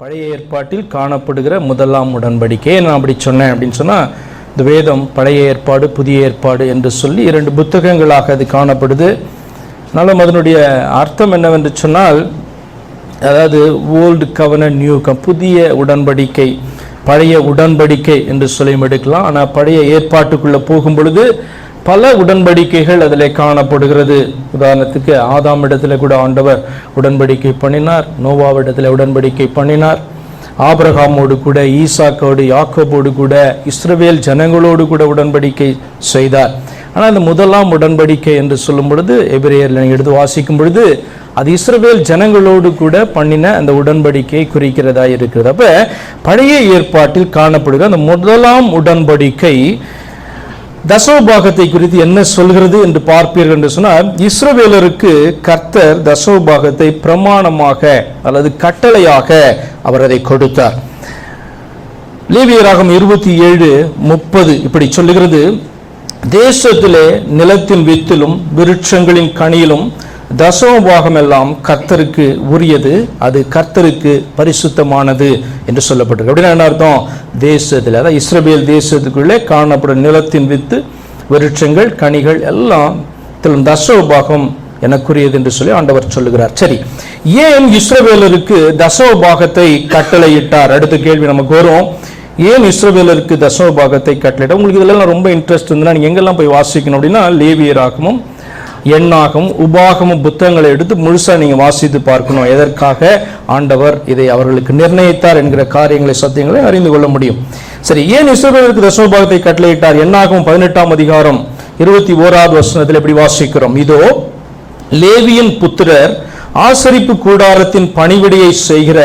பழைய ஏற்பாட்டில் காணப்படுகிற முதலாம் உடன்படிக்கை. நான் அப்படி சொன்னேன் அப்படின்னு சொன்னால் இந்த வேதம் பழைய ஏற்பாடு புதிய ஏற்பாடு என்று சொல்லி இரண்டு புத்தகங்களாக அது காணப்படுது. அதனால் அதனுடைய அர்த்தம் என்னவென்று சொன்னால் அதாவது ஓல்டு கவர்னர் நியூ கம் புதிய உடன்படிக்கை பழைய உடன்படிக்கை என்று சொல்லியும் எடுக்கலாம். ஆனால் பழைய ஏற்பாட்டுக்குள்ளே போகும் பொழுது பல உடன்படிக்கைகள் அதில் காணப்படுகிறது. உதாரணத்துக்கு ஆதாம் இடத்துல கூட ஆண்டவர் உடன்படிக்கை பண்ணினார். நோவாவிடத்தில் உடன்படிக்கை பண்ணினார். ஆபிரகாமோடு கூட ஈசாக்கோடு யாக்கோபோடு கூட இஸ்ரவேல் ஜனங்களோடு கூட உடன்படிக்கை செய்தார். ஆனால் அந்த முதலாம் உடன்படிக்கை என்று சொல்லும் பொழுது எபிரேயரில் எடுத்து வாசிக்கும் பொழுது அது இஸ்ரவேல் ஜனங்களோடு கூட பண்ணின அந்த உடன்படிக்கை குறிக்கிறதா இருக்கிறது. அப்போ பழைய ஏற்பாட்டில் காணப்படுகிற அந்த முதலாம் உடன்படிக்கை தசோபாகத்தை குறித்து என்ன சொல்கிறது என்று பார்ப்பீர்கள் என்று சொன்னால் இஸ்ரவேலருக்கு கர்த்தர் தசோபாகத்தை பிரமாணமாக அல்லது கட்டளையாக அவர் அதை கொடுத்தார். லீவியராகம் இருபத்தி ஏழு முப்பது இப்படி சொல்லுகிறது. தேசத்திலே நிலத்தின் வித்திலும் விருட்சங்களின் கனியிலும் தசமபாகம் எல்லாம் கர்த்தருக்கு உரியது அது கர்த்தருக்கு பரிசுத்தமானது என்று சொல்லப்பட்டிருக்கு. அப்படின்னா என்ன அர்த்தம்? தேசத்தில் அதாவது இஸ்ரவேல் தேசத்துக்குள்ளே காணப்படும் நிலத்தின் வித்து விருட்சங்கள் கனிகள் எல்லாம் தசமபாகம் எனக்குரியது என்று சொல்லி ஆண்டவர் சொல்லுகிறார். சரி ஏன் இஸ்ரவேலருக்கு தசமபாகத்தை கட்டளையிட்டார்? அடுத்த கேள்வி நமக்கு வரும் ஏன் இஸ்ரவேலருக்கு தசமபாகத்தை கட்டளையிட்டார்? உங்களுக்கு இதெல்லாம் ரொம்ப இன்ட்ரெஸ்ட் இருந்தால் நீங்கள் எங்கெல்லாம் போய் வாசிக்கணும் அப்படின்னா லேவியராகமும் எண்ணாகவும் உபாகமும் புத்தகங்களை எடுத்து முழுசாக நீங்கள் வாசித்து பார்க்கணும். எதற்காக? ஆண்டவர் இதை அவர்களுக்கு நிர்ணயித்தார் என்கிற காரியங்களை சத்தியங்களை அறிந்து கொள்ள முடியும். சரி ஏன் இஸ்ரவேலருக்கு தசமபாகத்தை கட்டளையிட்டார்? எண்ணாகவும் பதினெட்டாம் அதிகாரம் இருபத்தி ஓராவது வசனத்தில் எப்படி வாசிக்கிறோம்? இதோ லேவியின் புத்திரர் ஆசரிப்பு கூடாரத்தின் பணிவிடையை செய்கிற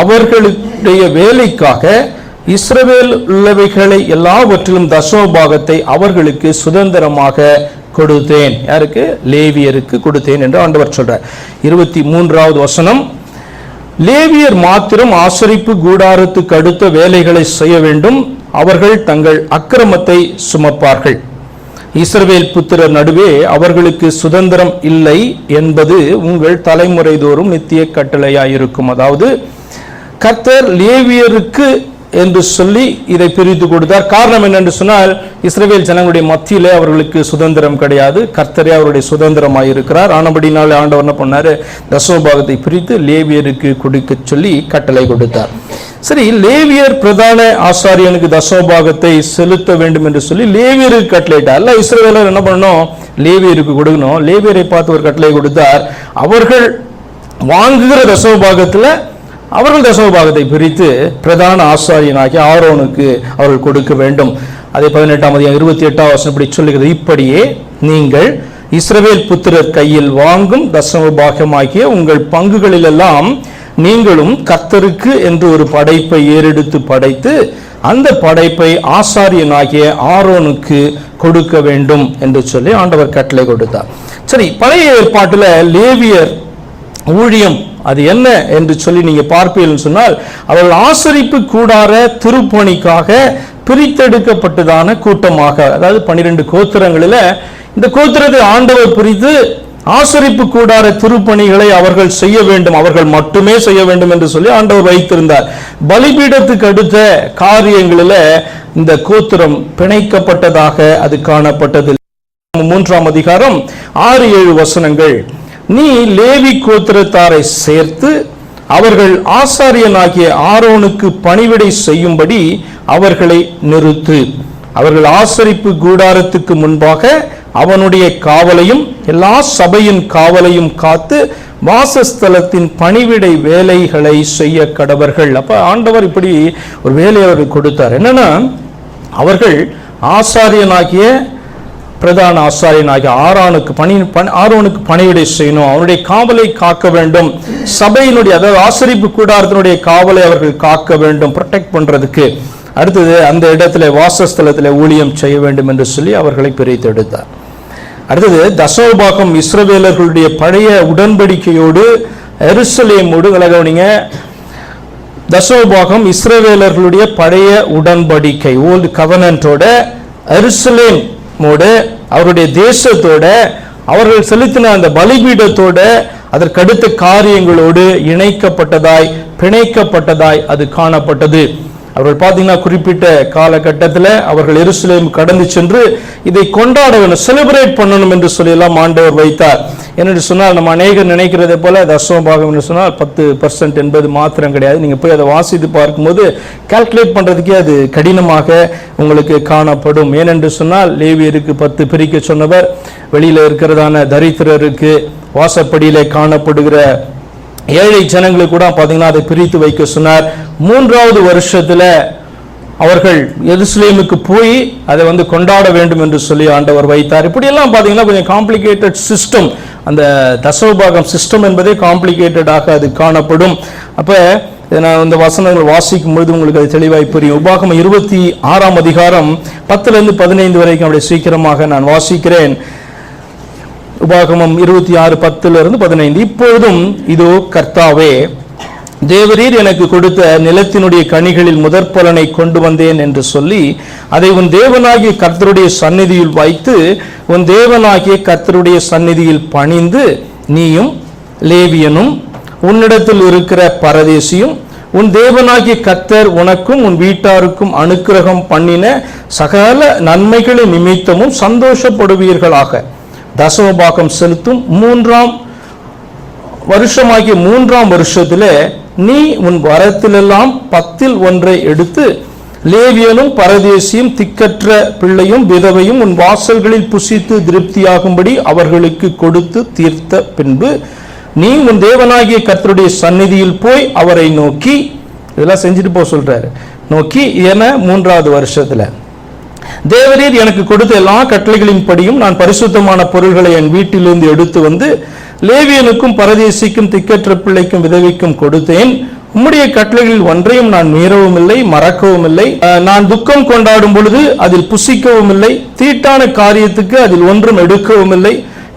அவர்களுடைய வேலைக்காக இஸ்ரவேல் உள்ளவைகளை எல்லாவற்றிலும் தசமபாகத்தை அவர்களுக்கு சுதந்திரமாக கொடுத்தேன். யாருக்கு? லேவியருக்கு கொடுத்தேன் என்று ஆண்டவர் சொல்றார். இருபத்தி மூன்றாவது வசனம். லேவியர் மாத்திரம் ஆசரிப்பு கூடாரத்துக்கு அடுத்த வேலைகளை செய்ய வேண்டும். அவர்கள் தங்கள் அக்கிரமத்தை சுமப்பார்கள். இஸ்ரவேல் புத்திரர் நடுவே அவர்களுக்கு சுதந்திரம் இல்லை என்பது உங்கள் தலைமுறை தோறும் நித்திய கட்டளையாயிருக்கும். அதாவது கர்த்தர் லேவியருக்கு என்று சொல்லி இதை பிரித்து கொடுத்தார். காரணம் என்னென்று சொன்னால் இஸ்ரேல் ஜனங்களுடைய மத்தியிலே அவர்களுக்கு சுதந்திரம் கிடையாது. கர்த்தரே அவருடைய சுதந்திரமாக இருக்கிறார் ஆனபடினாலே ஆண்டவர் என்ன பண்ணார்? தசோபாகத்தை பிரித்து லேவியருக்கு கொடுக்க சொல்லி கட்டளை கொடுத்தார். சரி லேவியர் பிரதான ஆசாரியனுக்கு தசோபாகத்தை செலுத்த வேண்டும் என்று சொல்லி லேவியருக்கு கட்டளையிட்டார். அல்ல இஸ்ரேலர் என்ன பண்ணணும்? லேவியருக்கு கொடுக்கணும். லேவியரை பார்த்து ஒரு கட்டளை கொடுத்தார். அவர்கள் வாங்குகிற தசமபாகத்தில் அவர்கள் தசமபாகத்தை பிரித்து பிரதான ஆசாரியனாகி ஆரோனுக்கு அவர்கள் கொடுக்க வேண்டும். அதே பதினெட்டாம் அதிகம் இருபத்தி எட்டாம் வருஷம் இப்படி சொல்லுகிறது. இப்படியே நீங்கள் இஸ்ரவேல் புத்திரர் கையில் வாங்கும் தசமபாகமாகிய உங்கள் பங்குகளிலெல்லாம் நீங்களும் கத்தருக்கு என்று ஒரு படைப்பை ஏறெடுத்து படைத்து அந்த படைப்பை ஆசாரியனாகிய ஆரோனுக்கு கொடுக்க வேண்டும் என்று சொல்லி ஆண்டவர் கட்டளை கொடுத்தார். சரி பழைய ஏற்பாட்டில் லேவியர் ஊழியம் அது என்ன என்று சொல்லி நீங்கள் பார்ப்பீர்கள் சொன்னால் அவர்கள் ஆசரிப்பு கூடார திருப்பணிக்காக பிரித்தெடுக்கப்பட்டதான கூட்டமாக அதாவது பன்னிரெண்டு கோத்திரங்களில் இந்த கோத்திரத்தை ஆண்டவர் பிரித்து ஆசரிப்பு கூடார திருப்பணிகளை அவர்கள் செய்ய வேண்டும் அவர்கள் மட்டுமே செய்ய வேண்டும் என்று சொல்லி ஆண்டவர் வைத்திருந்தார். பலிபீடத்துக்கு அடுத்த காரியங்களில் இந்த கோத்திரம் பிணைக்கப்பட்டதாக அது காணப்பட்டது மூன்றாம் அதிகாரம் ஆறு ஏழு வசனங்கள். நீ லேவி கோத்திரத்தாரை சேர்த்து அவர்கள் ஆசாரியனாகிய ஆரோனுக்கு பணிவிடை செய்யும்படி அவர்களை நிறுத்து. அவர்கள் ஆசரிப்பு கூடாரத்துக்கு முன்பாக அவனுடைய காவலையும் எல்லா சபையின் காவலையும் காத்து வாசஸ்தலத்தின் பணிவிடை வேலைகளை செய்ய கடவர்கள். அப்ப ஆண்டவர் இப்படி ஒரு வேலையை அவர் கொடுத்தார். என்னன்னா அவர்கள் ஆசாரியனாகிய பிரதான ஆசாரியனாகிய ஆரானுக்கு பணி ஆரோனுக்கு பணிவிடை செய்யணும். அவனுடைய காவலை காக்க வேண்டும். சபையினுடைய அதாவது ஆசரிப்பு கூடாரத்தினுடைய காவலை அவர்கள் காக்க வேண்டும் ப்ரொடெக்ட் பண்றதுக்கு. அடுத்தது அந்த இடத்துல வாசஸ்தலத்தில் ஊழியம் செய்ய வேண்டும் என்று சொல்லி அவர்களை பிரித்தெடுத்தார். அடுத்தது தசோபாகம் இஸ்ரவேலர்களுடைய பழைய உடன்படிக்கையோடு எருசலேமோடு விலகவனிங்க தசோபாகம் இஸ்ரவேலர்களுடைய பழைய உடன்படிக்கை ஓல்டு கவனன்ட்டோட எருசலேமோட அவருடைய தேசத்தோட அவர்கள் செலுத்தின அந்த பலிபீடத்தோட அதற்கடுத்த காரியங்களோடு இணைக்கப்பட்டதாய் பிணைக்கப்பட்டதாய் அது காணப்பட்டது. அவர்கள் பார்த்தீங்கன்னா குறிப்பிட்ட காலகட்டத்தில் அவர்கள் எருசலேம் கடந்து சென்று இதை கொண்டாட வேண்டும் செலிப்ரேட் பண்ணணும் என்று சொல்லியெல்லாம் ஆண்டவர் வைத்தார். என்னென்று சொன்னால் நம்ம அநேகர் நினைக்கிறதை போல தசம பாகம் என்று சொன்னால் பத்து பர்சன்ட் என்பது மாத்திரம் கிடையாது. நீங்கள் போய் அதை வாசித்து பார்க்கும்போது கால்குலேட் பண்ணுறதுக்கே அது கடினமாக உங்களுக்கு காணப்படும். ஏனென்று சொன்னால் லேவியருக்கு பத்து பிரிக்க சொன்னவர் வெளியில் இருக்கிறதான தரித்திரருக்கு வாசப்படியிலே காணப்படுகிற ஏழை ஜனங்களுக்கு கூட பார்த்தீங்கன்னா அதை பிரித்து வைக்க சொன்னார். மூன்றாவது வருஷத்தில் அவர்கள் எருசலேமுக்கு போய் அதை வந்து கொண்டாட வேண்டும் என்று சொல்லி ஆண்டவர் வைத்தார். இப்படியெல்லாம் பார்த்தீங்கன்னா கொஞ்சம் காம்ப்ளிகேட்டட் சிஸ்டம் அந்த தசவபாகம் சிஸ்டம் என்பதே காம்ப்ளிகேட்டடாக அது காணப்படும். அப்போ நான் இந்த வசனங்கள் வாசிக்கும் பொழுது உங்களுக்கு அது தெளிவாய் புரியும். உபாகம் இருபத்தி ஆறாம் அதிகாரம் பத்துலேருந்து பதினைந்து வரைக்கும் அப்படியே சீக்கிரமாக நான் வாசிக்கிறேன். உபாகமம் இருபத்தி ஆறு பத்துலேருந்து பதினைந்து. இப்பொழுதும் இதோ கர்த்தாவே தேவரீர் எனக்கு கொடுத்த நிலத்தினுடைய கனிகளில் முதற் பலனை கொண்டு வந்தேன் என்று சொல்லி அதை உன் தேவனாகிய கர்த்தருடைய சந்நிதியில் வைத்து உன் தேவனாகிய கர்த்தருடைய சந்நிதியில் பணிந்து நீயும் லேவியனும் உன்னிடத்தில் இருக்கிற பரதேசியும் உன் தேவனாகிய கர்த்தர் உனக்கும் உன் வீட்டாருக்கும் அனுக்கிரகம் பண்ணின சகல நன்மைகளின் நிமித்தமும் சந்தோஷப்படுவீர்களாக. தசமபாகம் செலுத்தும் மூன்றாம் வருஷமாகிய மூன்றாம் வருஷத்துல நீ உன் வரத்திலெல்லாம் பத்தில் ஒன்றை எடுத்து லேவியனும் பரதேசியும் திக்கற்ற பிள்ளையும் விதவையும் உன் வாசல்களில் புசித்து திருப்தியாகும்படி அவர்களுக்கு கொடுத்து தீர்த்த பின்பு நீ உன் தேவனாகிய கர்த்தருடைய சந்நிதியில் போய் அவரை நோக்கி இதெல்லாம் செஞ்சுட்டு போக சொல்றாரு நோக்கி என மூன்றாவது வருஷத்துல தேவரீர் எனக்கு கொடுத்த எல்லா கட்டளைகளின் படியும் நான் பரிசுத்தமான பொருள்களை என் வீட்டிலிருந்து எடுத்து வந்து லேவியனுக்கும் பரதேசிக்கும் திக்கற்ற பிள்ளைக்கும் விதவிக்கும் கொடுத்தேன். உம்முடைய கட்டளைகளில் ஒன்றையும் நான் மீறவும் இல்லை மறக்கவும் இல்லை நான் துக்கம் கொண்டாடும் பொழுது அதில் புசிக்கவும் இல்லை தீட்டான காரியத்துக்கு அதில் ஒன்றும் எடுக்கவும் இல்லை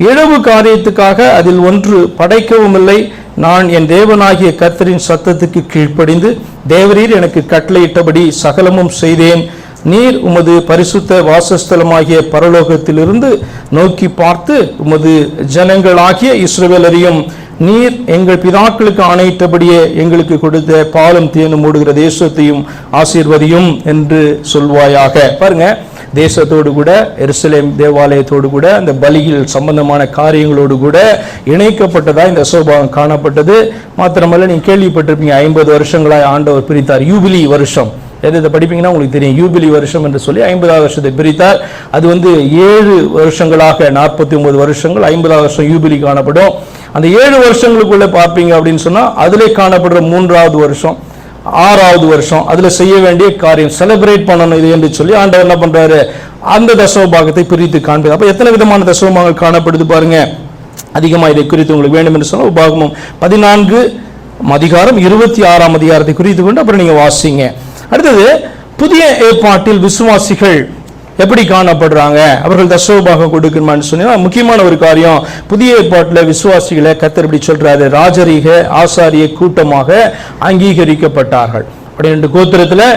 இழவு காரியத்துக்காக அதில் ஒன்று படைக்கவும் இல்லை நான் என் தேவனாகிய கர்த்தரின் சத்தத்துக்கு கீழ்ப்படிந்து தேவரீர் எனக்கு கட்டளையிட்டபடி சகலமும் செய்தேன். நீர் உமது பரிசுத்த வாசஸ்தலமாகிய பரலோகத்திலிருந்து நோக்கி பார்த்து உமது ஜனங்களாகிய இஸ்ரவேலரையும் நீர் எங்கள் பிதாக்களுக்கு ஆணையிட்டபடியே எங்களுக்கு கொடுத்த பாலும் தேனும் மூடுகிற தேசத்தையும் ஆசீர்வதியும் என்று சொல்வாயாக. பாருங்க தேசத்தோடு கூட எருசலேம் தேவாலயத்தோடு கூட அந்த பலியில் சம்பந்தமான காரியங்களோடு கூட இணைக்கப்பட்டதா இந்த சோபாகம் காணப்பட்டது? மாத்திரமல்ல நீங்க கேள்விப்பட்டிருப்பீங்க ஐம்பது வருஷங்களாய் ஆண்டவர் பிரித்தார். யூபிலி வருஷம். எது இதை படிப்பீங்கன்னா உங்களுக்கு தெரியும். யூபிலி வருஷம் என்று சொல்லி ஐம்பதாவது வருஷத்தை பிரித்தார் அது வந்து ஏழு வருஷங்களாக நாற்பத்தி ஒன்பது வருஷங்கள் ஐம்பதாவது வருஷம் யூபிலி காணப்படும். அந்த ஏழு வருஷங்களுக்குள்ளே பார்ப்பீங்க அப்படின்னு சொன்னால் அதிலே காணப்படுற மூன்றாவது வருஷம் ஆறாவது வருஷம் அதில் செய்ய வேண்டிய காரியம் செலிப்ரேட் பண்ணணும் இது என்று சொல்லி ஆண்டவர் என்ன பண்ணுறாரு அந்த தசவபாகத்தை பிரித்து காண்பது. அப்போ எத்தனை விதமான தசவபாகங்கள் காணப்படுது பாருங்க. அதிகமாக இதை குறித்து உங்களுக்கு வேண்டும் என்று சொன்னால் உபாகமம் பதினான்கு அதிகாரம் இருபத்தி ஆறாம் அதிகாரத்தை குறித்து கொண்டு அப்புறம் நீங்கள் வாசிங்க. அடுத்தது புதிய ஏற்பாட்டில் விசுவாசிகள் எப்படி காணப்படுறாங்க? அவர்கள் தசோபாக கொடுக்கணுமான்னு சொன்னா முக்கியமான ஒரு காரியம் புதிய ஏற்பாட்டில் விசுவாசிகளை கத்தர் இப்படி சொல்றாரு. ராஜரீக ஆசாரிய கூட்டமாக அங்கீகரிக்கப்பட்டார்கள். பன்னிரெண்டு கோத்திரத்தில்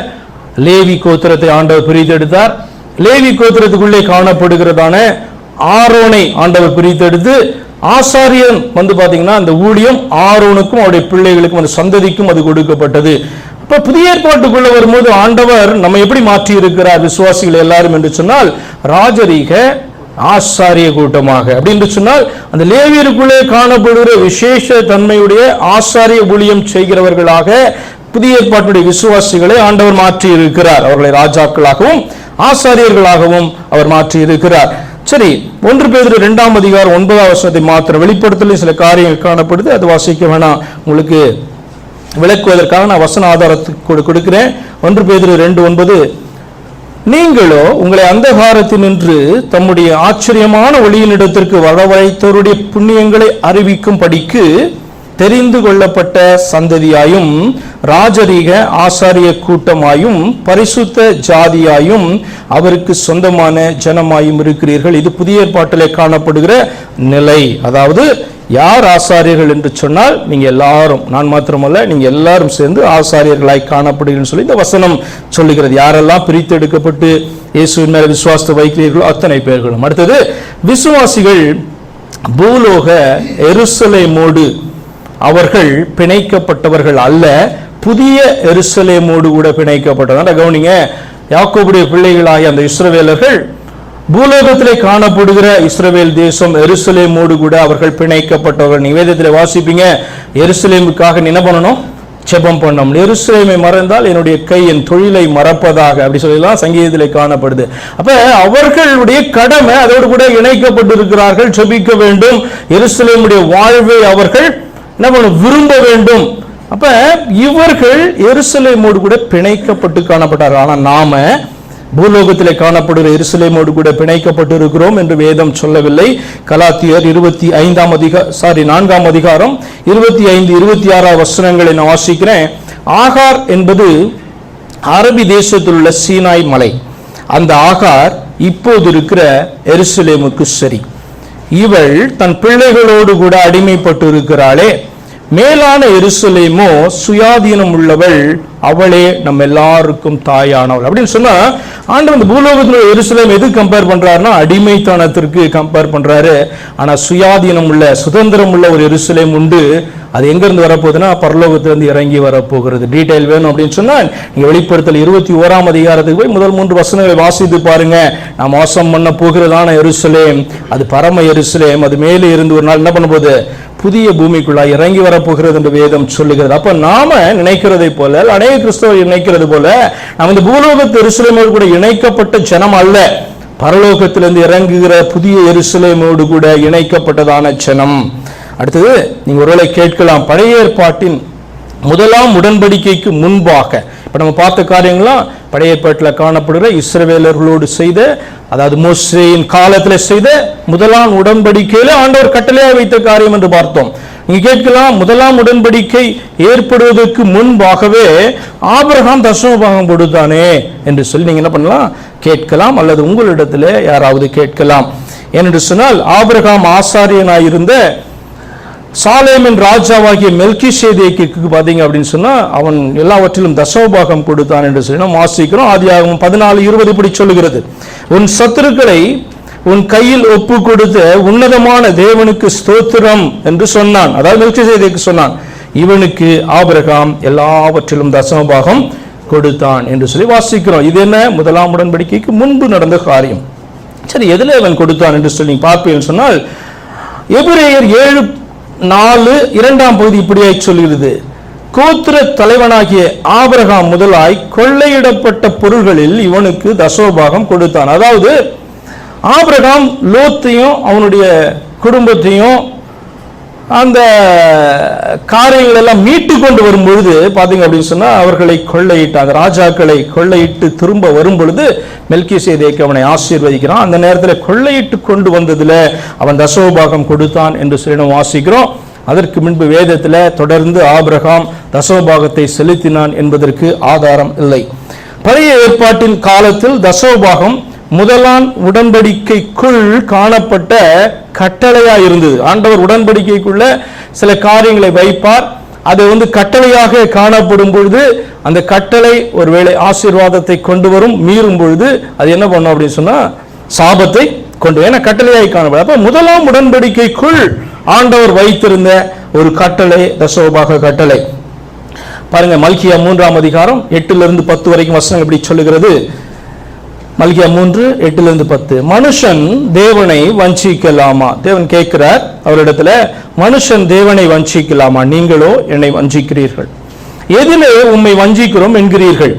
லேவி கோத்திரத்தை ஆண்டவர் பிரித்தெடுத்தார். லேவி கோத்திரத்துக்குள்ளே காணப்படுகிறதான ஆரோனை ஆண்டவர் பிரித்தெடுத்து ஆசாரியன் வந்து பாத்தீங்கன்னா அந்த ஊழியம் ஆரோனுக்கும் அவருடைய பிள்ளைகளுக்கும் அந்த சந்ததிக்கும் அது கொடுக்கப்பட்டது. இப்போ புதிய ஏற்பாட்டுக்குள்ள வரும்போது ஆண்டவர் நம்ம எப்படி மாற்றி இருக்கிறார் விசுவாசிகள் எல்லாரும் என்று சொன்னால் ராஜரீக ஆசாரிய கூட்டமாக. அப்படின்னு சொன்னால் அந்த லேவியருக்குள்ளே காணப்படுகிற விசேஷ தன்மையுடைய ஆசாரிய ஊழியம் செய்கிறவர்களாக புதிய ஏற்பாட்டுடைய விசுவாசிகளை ஆண்டவர் மாற்றி இருக்கிறார் அவர்களை ராஜாக்களாகவும் ஆசாரியர்களாகவும் அவர் மாற்றி இருக்கிறார் சரி ஒன்று பேர் இரண்டாம் அதிகாரம் ஒன்பதாம் வருஷத்தை மாத்திரம் வெளிப்படுத்தலையும் சில காரியங்கள் காணப்படுது அது வாசிக்க வேணாம். உங்களுக்கு விளக்குவதற்காக நான் வசன ஆதாரத்துக்கு கொடு- கொடுக்கிறேன். ஒன்று பேதுரு ரெண்டு ஒன்பது. நீங்களோ உங்களை அந்தகாரத்தினின்று தம்முடைய ஆச்சரியமான ஒளியினிடத்திற்கு வரவழைத்தவருடைய புண்ணியங்களை அறிவிக்கும் படிக்கு தெரிந்து கொள்ளப்பட்ட சந்ததியாயும் ராஜரீக ஆசாரிய கூட்டமாயும் பரிசுத்த ஜாதியாயும் அவருக்கு சொந்தமான ஜனமாயும் இருக்கிறீர்கள். இது புதிய ஏற்பாட்டிலே காணப்படுகிற நிலை. அதாவது யார் ஆசாரியர்கள் என்று சொன்னால் நீங்க எல்லாரும் நான் மாத்திரமல்ல நீங்க எல்லாரும் சேர்ந்து ஆசாரியர்களாய் காணப்படுகிறேன் சொல்லி இந்த வசனம் சொல்லுகிறது. யாரெல்லாம் பிரித்து எடுக்கப்பட்டு இயேசுவின் மேல விசுவாசத்தை வைக்கிறீர்களோ அத்தனை பேர்களும். அடுத்தது விசுவாசிகள் பூலோக எருசலேமோடு அவர்கள் பிணைக்கப்பட்டவர்கள் அல்ல புதிய எருசலேமோடு கூட பிணைக்கப்பட்டது கவனிங்க யாக்கோபுடைய பிள்ளைகளாகிய அந்த இஸ்ரவேலர்கள் பூலோகத்திலே காணப்படுகிற இஸ்ரவேல் தேசம் எருசலேமோடு கூட அவர்கள் பிணைக்கப்பட்டவர்கள். நிவேதத்தில் வாசிப்பீங்க எருசலேமுக்காக என்ன பண்ணணும்? செபம் பண்ணணும். எருசலேமை மறந்தால் என்னுடைய கை என் தொழிலை மறப்பதாக அப்படி சொல்லலாம் சங்கீதத்திலே காணப்படுது. அப்ப அவர்களுடைய கடமை அதோடு கூட இணைக்கப்பட்டிருக்கிறார்கள் செபிக்க வேண்டும். எருசலேமுடைய வாழ்வை அவர்கள் என்ன பண்ணணும் விரும்ப வேண்டும். அப்ப இவர்கள் எருசலேமோடு கூட பிணைக்கப்பட்டு காணப்பட்டார்கள். ஆனா நாம பூலோகத்தில் காணப்படுகிற எருசலேமோடு கூட பிணைக்கப்பட்டு இருக்கிறோம் என்று வேதம் சொல்லவில்லை. கலாத்தியர் இருபத்தி ஐந்தாம் அதிகா சாரி நான்காம் அதிகாரம் இருபத்தி ஐந்து இருபத்தி ஆறாம் வசனங்களை நான் வாசிக்கிறேன். ஆகார் என்பது அரபி தேசத்தில் உள்ள சீனாய் மலை. அந்த ஆகார் இப்போது இருக்கிற எருசலேமுக்கு சரி. இவள் தன் பிள்ளைகளோடு கூட அடிமைப்பட்டு இருக்கிறாளே மேலான எருசலேமோ சுயாதீனம் உள்ளவள் அவளே நம்ம எல்லாருக்கும் தாயானவள். அப்படின்னு சொன்னா ஆண்டவர் இந்த பூலோகத்தில் எருசலேம் எது கம்பேர் பண்றாருன்னா அடிமைத்தனத்திற்கு கம்பேர் பண்றாரு. ஆனா சுயாதீனம் உள்ள சுதந்திரம் உள்ள ஒரு எருசலேம் உண்டு. அது எங்கேருந்து வரப்போகுதுன்னா பரலோகத்திலிருந்து இறங்கி வரப்போகிறது. டீட்டெயில் வேணும் அப்படின்னு சொன்னால் நீங்கள் வெளிப்படுத்தல் இருபத்தி ஓராம் அதிகாரத்துக்கு போய் முதல் மூன்று வசனங்களை வாசித்து பாருங்க. நான் மோசம் பண்ண போகிறதான எருசலேம் அது பரம எருசலேம் அது மேலே இருந்து ஒரு நாள் என்ன பண்ண போகுது புதிய பூமிக்குள்ளா இறங்கி வரப்போகிறது என்று வேதம் சொல்லுகிறது. அப்ப நாம நினைக்கிறதை போல அநேக கிறிஸ்தவர் நினைக்கிறது போல நாம் இந்த பூலோகத்து எருசலேமோடு கூட இணைக்கப்பட்ட ஜனம் அல்ல. பரலோகத்திலிருந்து இறங்குகிற புதிய எருசலேமோடு கூட இணைக்கப்பட்டதான ஜனம். அடுத்தது நீங்கள் ஒருவேளை கேட்கலாம் பழைய ஏற்பாட்டின் முதலாம் உடன்படிக்கைக்கு முன்பாக இப்போ நம்ம பார்த்த காரியங்களாம் பழைய ஏற்பாட்டில் காணப்படுகிற இஸ்ரவேலர்களோடு செய்த அதாவது மோசேயின் காலத்தில் செய்த முதலாம் உடன்படிக்கையில் ஆண்டவர் கட்டளையாக வைத்த காரியம் என்று பார்த்தோம். நீங்க கேட்கலாம் முதலாம் உடன்படிக்கை ஏற்படுவதற்கு முன்பாகவே ஆபிரகாம் தசமபாகம் கொடுத்தானே என்று சொல்லி நீங்க என்ன பண்ணலாம்? கேட்கலாம் அல்லது உங்களிடத்துல யாராவது கேட்கலாம். ஏனென்று சொன்னால் ஆபிரகாம் ஆசாரியனாயிருந்த சாலேமின் ராஜாவாகிய மெல்கி சேதேக்கு பார்த்தீங்க அப்படின்னு சொன்னால் அவன் எல்லாவற்றிலும் தசோபாகம் கொடுத்தான் என்று சொல்லி நாம் வாசிக்கிறோம் ஆதியாகமம் பதினாலு இருபது இப்படி சொல்லுகிறது. உன் சத்துருக்களை உன் கையில் ஒப்பு கொடுத்த உன்னதமான தேவனுக்கு ஸ்தோத்திரம் என்று சொன்னான். அதாவது மெல்கி சேதேக்கு சொன்னான் இவனுக்கு ஆபிரகாம் எல்லாவற்றிலும் தசமபாகம் கொடுத்தான் என்று சொல்லி வாசிக்கிறோம். இது என்ன? முதலாம் உடன்படிக்கைக்கு முன்பு நடந்த காரியம். சரி எதில் அவன் கொடுத்தான் என்று சொல்லி பார்ப்பேன் சொன்னால் எபிரேயர் ஏழு நாலு இரண்டாம் பகுதி இப்படியாய் சொல்கிறது. கோத்திர தலைவனாகிய ஆபரகாம் முதலாய் கொள்ளையிடப்பட்ட பொருள்களில் இவனுக்கு தசோபாகம் கொடுத்தான். அதாவது ஆபிரகாம் லோத்தையும் அவனுடைய குடும்பத்தையும் அந்த காரியங்கள் எல்லாம் மீட்டு கொண்டு வரும் பொழுது அப்படின்னு சொன்னால் அவர்களை கொள்ளையிட்டாங்க ராஜாக்களை கொள்ளையிட்டு திரும்ப வரும் பொழுது மெல்கி சேதேக்கு அவனை ஆசீர்வதிக்கிறான். அந்த நேரத்தில் கொள்ளையிட்டு கொண்டு வந்ததில் அவன் தசோபாகம் கொடுத்தான் என்று சொல்லி நம்ம வாசிக்கிறோம். அதற்கு முன்பு வேதத்தில் தொடர்ந்து ஆபிரகாம் தசோபாகத்தை செலுத்தினான் என்பதற்கு ஆதாரம் இல்லை. பழைய ஏற்பாட்டின் காலத்தில் தசோபாகம் முதலாம் உடன்படிக்கைக்குள் காணப்பட்ட கட்டளையா இருந்தது. ஆண்டவர் உடன்படிக்கைக்குள்ள சில காரியங்களை வைப்பார். அது வந்து கட்டளையாக காணப்படும் பொழுது அந்த கட்டளை ஒருவேளை ஆசீர்வாதத்தை கொண்டு வரும் மீறும் பொழுது அது என்ன பண்ணும் அப்படின்னு சொன்னா சாபத்தை கொண்டு ஏன்னா கட்டளையாய் காணப்படும் அப்ப முதலாம் உடன்படிக்கைக்குள் ஆண்டவர் வைத்திருந்த ஒரு கட்டளை தசோபாக கட்டளை. பாருங்க மல்கியா மூன்றாம் அதிகாரம் எட்டுல இருந்து பத்து வரைக்கும் வசனம் எப்படி சொல்லுகிறது? மல்கியா மூன்று எட்டுல இருந்து பத்து. மனுஷன் தேவனை வஞ்சிக்கலாமா? தேவன் கேட்கிறார் அவரிடத்துல மனுஷன் தேவனை வஞ்சிக்கலாமா? நீங்களோ என்னை வஞ்சிக்கிறீர்கள். எதிலே உம்மை வஞ்சிக்கிறோம் என்கிறீர்கள்.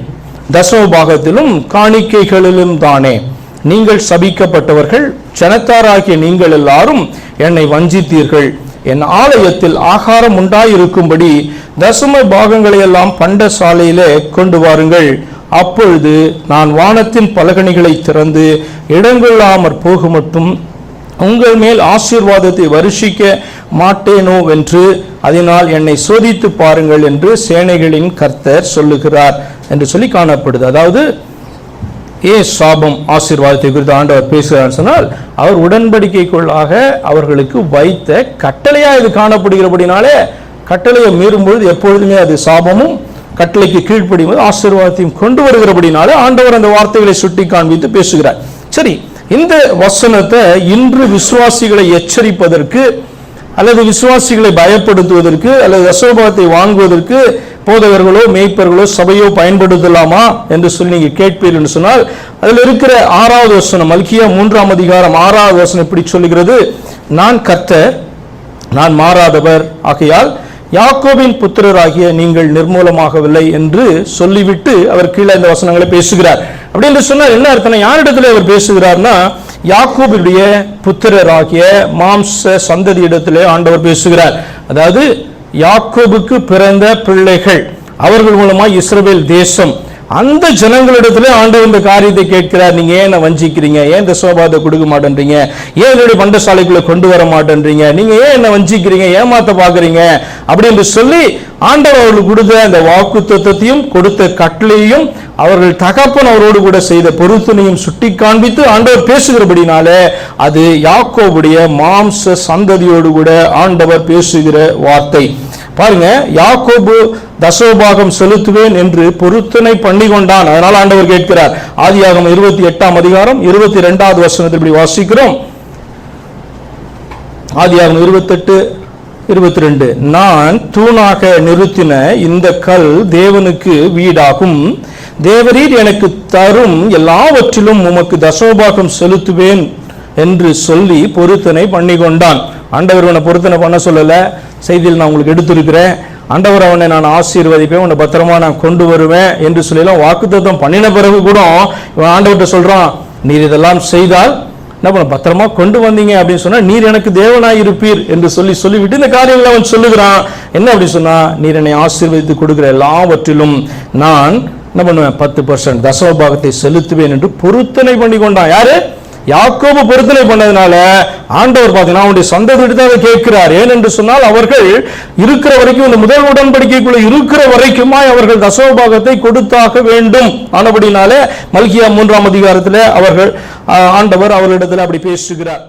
தசமபாகத்திலும் காணிக்கைகளிலும் தானே. நீங்கள் சபிக்கப்பட்டவர்கள் ஜனத்தாராகிய நீங்கள் எல்லாரும் என்னை வஞ்சித்தீர்கள். என் ஆலயத்தில் ஆகாரம் உண்டாயிருக்கும்படி தசம பாகங்களை எல்லாம் பண்ட சாலையிலே கொண்டு வாருங்கள். அப்பொழுது நான் வானத்தின் பலகணிகளை திறந்து இடங்கொள்ளாமற் போகும் மட்டும் உங்கள் மேல் ஆசீர்வாதத்தை வருஷிக்க மாட்டேனோ என்று அதனால் என்னை சோதித்து பாருங்கள் என்று சேனைகளின் கர்த்தர் சொல்லுகிறார் என்று சொல்லி காணப்படுது. அதாவது ஏ சாபம் ஆசீர்வாதத்தை குறித்து ஆண்டவர் பேசுகிறார் சொன்னால் அவர் உடன்படிக்கைக்குள்ளாக அவர்களுக்கு வைத்த கட்டளையாக இது காணப்படுகிறபடினாலே கட்டளையை மீறும்பொழுது எப்பொழுதுமே அது சாபமும் கட்டளைக்கு கீழ்ப்படியும் போது ஆசீர்வாதத்தையும் கொண்டு வருகிறபடினாலே ஆண்டவர் அந்த வார்த்தைகளை சுட்டி காண்பித்து பேசுகிறார். சரி இந்த வசனத்தை இன்று விசுவாசிகளை எச்சரிப்பதற்கு அல்லது விசுவாசிகளை பயப்படுத்துவதற்கு அல்லது தசோபாகத்தை வாங்குவதற்கு போதகர்களோ மேய்ப்பர்களோ சபையோ பயன்படுத்தலாமா என்று சொல்லி நீங்க கேட்பீர்கள் சொன்னால் அதில் இருக்கிற ஆறாவது வசனம் மல்கியா மூன்றாம் அதிகாரம் ஆறாவது வசனம் இப்படி சொல்லுகிறது. நான் கர்த்தர் நான் மாறாதவர் ஆகையால் யாக்கோபின் புத்திரராகிய நீங்கள் நிர்மூலமாகவில்லை என்று சொல்லிவிட்டு அவர் கீழே இந்த வசனங்களை பேசுகிறார். அப்படி என்று சொன்னால் என்ன அர்த்தம்? யாரிடத்துல அவர் பேசுகிறார்னா யாக்கோபினுடைய புத்திரராகிய மாம்ச சந்ததி இடத்திலே ஆண்டவர் பேசுகிறார். அதாவது யாக்கோபுக்கு பிறந்த பிள்ளைகள் அவர்கள் மூலமா இஸ்ரேல் தேசம் அந்த ஜனங்களிடத்துல ஆண்டு இந்த காரியத்தை கேட்கிறார். நீங்க ஏன் என்னை வஞ்சிக்கிறீங்க? ஏன் இந்த சோபாதை கொடுக்க மாட்டேன்றீங்க? ஏன் என்னுடைய பண்டசாலைக்குள்ள கொண்டு வர மாட்டேன்றீங்க? நீங்க ஏன் என்ன வஞ்சிக்கிறீங்க? ஏமாத்த பாக்குறீங்க அப்படின்னு சொல்லி ஆண்டவர் அவர்களுக்கு கொடுத்த அந்த வாக்கு தத்துவத்தையும் கொடுத்த கட்டளையையும் அவர்கள் தகப்பன் அவரோடு கூட செய்த பொருத்தனையும் சுட்டி காண்பித்து ஆண்டவர் பேசுகிறபடினாலே அது யாக்கோவுடைய மாம்ச சந்ததியோடு கூட ஆண்டவர் பேசுகிற வார்த்தை. பாருங்க யாக்கோபு தசோபாகம் செலுத்துவேன் என்று பொருத்தனை பண்ணி கொண்டான் அதனால் ஆண்டவர் கேட்கிறார். ஆதியாகம் இருபத்தி எட்டாம் அதிகாரம் இருபத்தி ரெண்டாவது வசனத்தில் இப்படி வாசிக்கிறோம். ஆதியாகம் இருபத்தெட்டு இருபத்தி ரெண்டு நான் தூணாக நிறுத்தின இந்த கல் தேவனுக்கு வீடாகும். தேவரீர் எனக்கு தரும் எல்லாவற்றிலும் உமக்கு தசோபாகம் செலுத்துவேன் என்று சொல்லி பொருத்தனை பண்ணி கொண்டான் ஆண்டவர் உன்னை பொருத்தனை பண்ண சொல்லல. செய்தியில் நான் உங்களுக்கு எடுத்திருக்கிறேன். ஆண்டவர் அவனை நான் ஆசீர்வதிப்பேன் உன்னை பத்திரமா நான் கொண்டு வருவேன் என்று சொல்லலாம் வாக்குத்தத்தம் பண்ணின பிறகு கூட இவன் ஆண்டவர்கிட்ட சொல்றான் நீர் இதெல்லாம் செய்தால் என்ன பண்ண பத்திரமா கொண்டு வந்தீங்க அப்படின்னு சொன்னா நீர் எனக்கு தேவனாய் இருப்பீர் என்று சொல்லி சொல்லிவிட்டு இந்த காரியங்களை அவன் சொல்லுகிறான். என்ன அப்படி சொன்னா நீர் என்னை ஆசீர்வதித்து கொடுக்கிற எல்லாவற்றிலும் நான் என்ன பண்ணுவேன் பத்து பர்சன்ட் தசமபாகத்தை செலுத்துவேன் என்று பொருத்தனை பண்ணி கொண்டான் யாரு? யாக்கோபு பொருத்தனை பண்ணதுனால ஆண்டவர் பார்த்தீங்கன்னா அவனுடைய சந்ததிட்டு தான் அதை கேட்கிறார். ஏனென்று சொன்னால் அவர்கள் இருக்கிற வரைக்கும் இந்த முதல் உடன்படிக்கைக்குள்ள இருக்கிற வரைக்குமாய் அவர்கள் தசோபாகத்தை கொடுத்தாக வேண்டும். ஆனபடினாலே மல்கியா மூன்றாம் அதிகாரத்தில் அவர்கள் ஆண்டவர் அவர்களிடத்தில் அப்படி பேசுகிறார்.